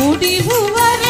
முடிவு வரை